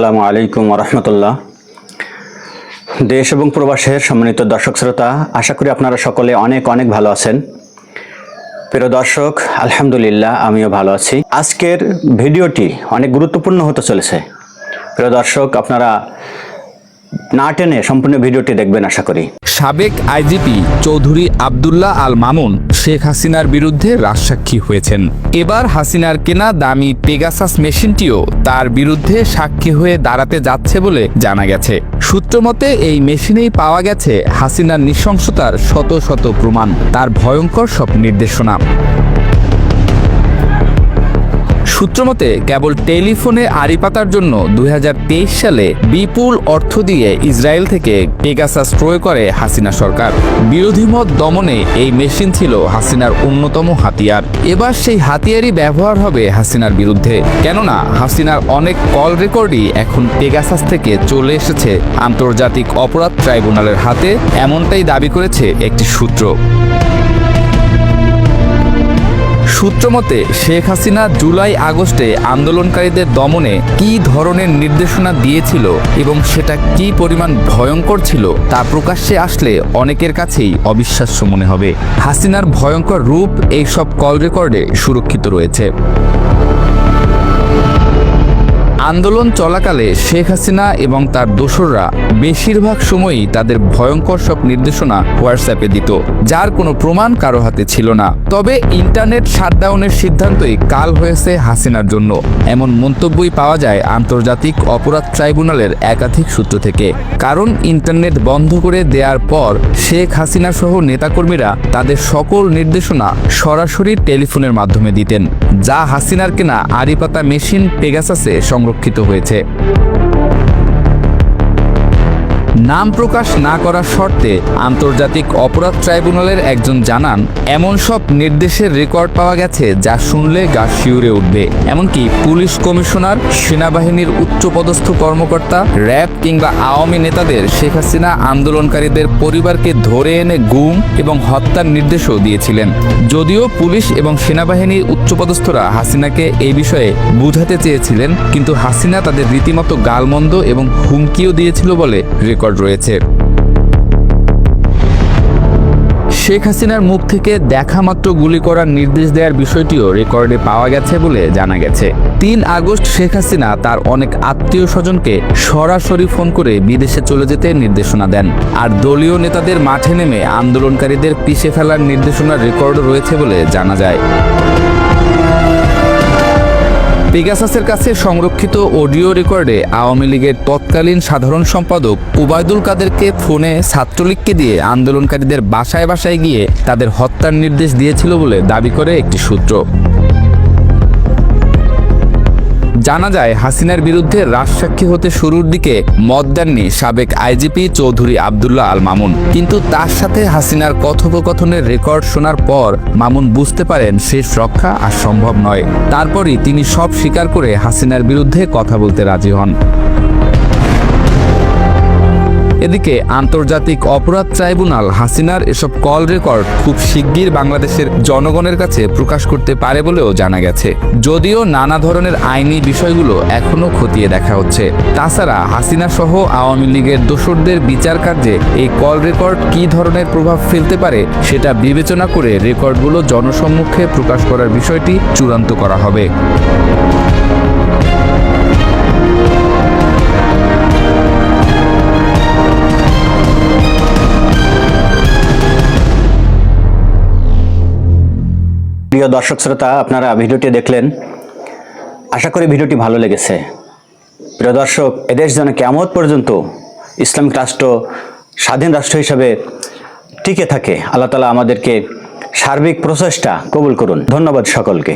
আসসালামু আলাইকুম রহমতুল্লাহ। দেশ এবং প্রবাসের সম্মানিত দর্শক শ্রোতা, আশা করি আপনারা সকলে অনেক অনেক ভালো আছেন। প্রিয় দর্শক, আলহামদুলিল্লাহ আমিও ভালো আছি। আজকের ভিডিওটি অনেক গুরুত্বপূর্ণ হতে চলেছে। প্রিয় দর্শক, আপনারা না টেনে সম্পূর্ণ ভিডিওটি দেখবেন, আশা করি। সাবেক আইজিপি চৌধুরী আবদুল্লাহ আল মামুন শেখ হাসিনার বিরুদ্ধে রাজসাক্ষী হয়েছেন। এবার হাসিনার কেনা দামি পেগাসাস মেশিনটিও তার বিরুদ্ধে সাক্ষী হয়ে দাঁড়াতে যাচ্ছে বলে জানা গেছে। সূত্রমতে, এই মেশিনেই পাওয়া গেছে হাসিনার নৃশংসতার শত শত প্রমাণ, তার ভয়ঙ্কর সব নির্দেশনা। সূত্রমতে কেবল টেলিফোনে আড়ি পাতার জন্য দু হাজার তেইশ সালে বিপুল অর্থ দিয়ে ইসরায়েল থেকে পেগাসাস ক্রয় করে হাসিনা সরকার। বিরোধী মত দমনে এই মেশিন ছিল হাসিনার অন্যতম হাতিয়ার। এবার সেই হাতিয়ারই ব্যবহার হবে হাসিনার বিরুদ্ধে। কেননা, হাসিনার অনেক কল রেকর্ডই এখন পেগাসাস থেকে চলে এসেছে আন্তর্জাতিক অপরাধ ট্রাইব্যুনালের হাতে, এমনটাই দাবি করেছে একটি সূত্র। সূত্রমতে শেখ হাসিনা জুলাই আগস্টে আন্দোলনকারীদের দমনে কী ধরনের নির্দেশনা দিয়েছিল এবং সেটা কী পরিমাণ ভয়ঙ্কর ছিল তা প্রকাশ্যে আসলে অনেকের কাছেই অবিশ্বাস্য মনে হবে। হাসিনার ভয়ঙ্কর রূপ এইসব কল রেকর্ডে সুরক্ষিত রয়েছে। আন্দোলন চলাকালে শেখ হাসিনা এবং তার দোসররা বেশিরভাগ সময়ই তাদের ভয়ঙ্কর সব নির্দেশনা হোয়াটসঅ্যাপে দিত, যার কোনো প্রমাণ কারও হাতে ছিল না। তবে ইন্টারনেট শাটডাউনের সিদ্ধান্তই কাল হয়েছে হাসিনার জন্য। এমন মন্তব্যই পাওয়া যায় আন্তর্জাতিক অপরাধ ট্রাইব্যুনালের একাধিক সূত্র থেকে। কারণ ইন্টারনেট বন্ধ করে দেওয়ার পর শেখ হাসিনা সহ নেতাকর্মীরা তাদের সকল নির্দেশনা সরাসরি টেলিফোনের মাধ্যমে দিতেন, যা হাসিনার কেনা আরিপাতা মেশিন পেগাসাসে সংরক্ষিত হয়েছে। নাম প্রকাশ না করার শর্তে আন্তর্জাতিক অপরাধ ট্রাইব্যুনালের একজন জানান, এমন সব নির্দেশের রেকর্ড পাওয়া গেছে যা শুনলে গা শিউরে উঠবে। এমনকি পুলিশ কমিশনার, সেনাবাহিনীর উচ্চপদস্থ কর্মকর্তা, র্যাব কিংবা আওয়ামী নেতাদের শেখ হাসিনা আন্দোলনকারীদের পরিবারকে ধরে এনে গুম এবং হত্যার নির্দেশও দিয়েছিলেন। যদিও পুলিশ এবং সেনাবাহিনীর উচ্চপদস্থরা হাসিনাকে এই বিষয়ে বুঝাতে চেয়েছিলেন, কিন্তু হাসিনা তাদের রীতিমতো গালমন্দ এবং হুমকিও দিয়েছিল বলে রেকর্ড রয়েছে। শেখ হাসিনার মুখ থেকে দেখা মাত্র গুলি করার নির্দেশ দেওয়ার বিষয়টিও রেকর্ডে পাওয়া গেছে বলে জানা গেছে। তিন আগস্ট শেখ হাসিনা তার অনেক আত্মীয় স্বজনকে সরাসরি ফোন করে বিদেশে চলে যেতে নির্দেশনা দেন। আর দলীয় নেতাদের মাঠে নেমে আন্দোলনকারীদের পিষে ফেলার নির্দেশনার রেকর্ড রয়েছে বলে জানা যায়। পেগাসাসের কাছে সংরক্ষিত অডিও রেকর্ডে আওয়ামী লীগের তৎকালীন সাধারণ সম্পাদক উবায়দুল কাদেরকে ফোনে ছাত্রলীগকে দিয়ে আন্দোলনকারীদের বাসায় বাসায় গিয়ে তাদের হত্যার নির্দেশ দিয়েছিল বলে দাবি করে একটি সূত্র। জানা যায়, হাসিনার বিরুদ্ধে রাজসাক্ষী হতে শুরুর দিকে মত দেননি সাবেক আইজিপি চৌধুরী আবদুল্লাহ আল মামুন। কিন্তু তার সাথে হাসিনার কথোপকথনের রেকর্ড শোনার পর মামুন বুঝতে পারেন শেষ রক্ষা আর সম্ভব নয়। তারপরই তিনি সব স্বীকার করে হাসিনার বিরুদ্ধে কথা বলতে রাজি হন। এদিকে আন্তর্জাতিক অপরাধ ট্রাইব্যুনাল হাসিনার এসব কল রেকর্ড খুব শিগগির বাংলাদেশের জনগণের কাছে প্রকাশ করতে পারে বলেও জানা গেছে। যদিও নানা ধরনের আইনি বিষয়গুলো এখনও খতিয়ে দেখা হচ্ছে। তাছাড়া হাসিনা সহ আওয়ামী লীগের দোসরদের বিচার কার্যে এই কল রেকর্ড কী ধরনের প্রভাব ফেলতে পারে সেটা বিবেচনা করে রেকর্ডগুলো জনসম্মুখে প্রকাশ করার বিষয়টি চূড়ান্ত করা হবে। প্রিয় দর্শক শ্রোতা, আপনারা ভিডিওটি দেখলেন। আশা করি ভিডিওটি ভালো লেগেছে। প্রিয় দর্শক, এদেশ যেন কেমন পর্যন্ত ইসলামিক রাষ্ট্র, স্বাধীন রাষ্ট্র হিসাবে টিকে থাকে, আল্লাহ তালা আমাদেরকে সার্বিক প্রচেষ্টা কবুল করুন। ধন্যবাদ সকলকে।